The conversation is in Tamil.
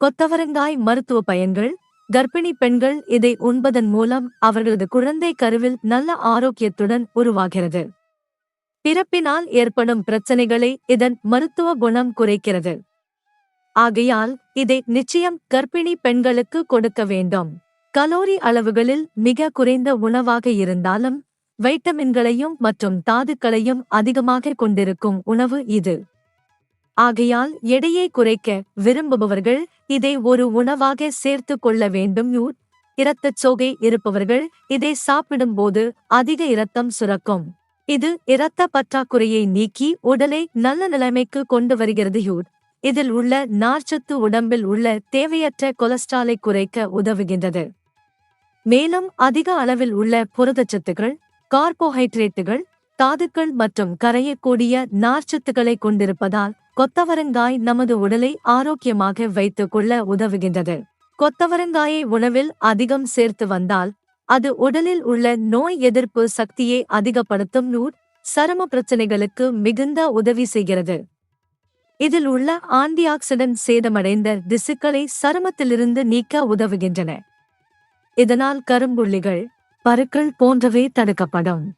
கொத்தவரங்காய் மருத்துவ பயன்கள் கர்ப்பிணி பெண்கள் இதை உண்பதன் மூலம் அவர்களது குழந்தை கருவில் நல்ல ஆரோக்கியத்துடன் உருவாகிறது. பிறப்பினால் ஏற்படும் பிரச்சனைகளை இதன் மருத்துவ குணம் குறைக்கிறது. ஆகையால் இதை நிச்சயம் கர்ப்பிணி பெண்களுக்கு கொடுக்க வேண்டும். கலோரி அளவுகளில் மிக குறைந்த உணவாக இருந்தாலும் வைட்டமின்களையும் மற்றும் தாதுக்களையும் அதிகமாக கொண்டிருக்கும் உணவு இது. ஆகையால் எடையை குறைக்க விரும்புபவர்கள் இதை ஒரு உணவாக சேர்த்து கொள்ள வேண்டும். இரத்தச் சோகை இருப்பவர்கள் இதை சாப்பிடும்போது அதிக இரத்தம் சுரக்கும். இது இரத்த பற்றாக்குறையை நீக்கி உடலை நல்ல நிலைமைக்கு கொண்டு வருகிறது. யூட் இதில் உள்ள நார்ச்சத்து உடம்பில் உள்ள தேவையற்ற கொலஸ்ட்ராலை குறைக்க உதவுகின்றது. மேலும் அதிக அளவில் உள்ள புரதச்சத்துக்கள் கார்போஹைட்ரேட்டுகள் தாதுக்கள் மற்றும் கரையக்கூடிய நார்ச்சத்துக்களை கொண்டிருப்பதால் கொத்தவரங்காய் நமது உடலை ஆரோக்கியமாக வைத்துக் கொள்ள உதவுகின்றது. கொத்தவரங்காயை உணவில் அதிகம் சேர்த்து வந்தால் அது உடலில் உள்ள நோய் எதிர்ப்பு சக்தியை அதிகப்படுத்தும் நூல் சரும பிரச்சனைகளுக்கு மிகுந்த உதவி செய்கிறது. இதில் உள்ள ஆன்டிஆக்சிடன்ட் சேதமடைந்த திசுக்களை சருமத்திலிருந்து நீக்க உதவுகின்றன. இதனால் கரும்புள்ளிகள் பருக்கள் போன்றவை தடுக்கப்படும்.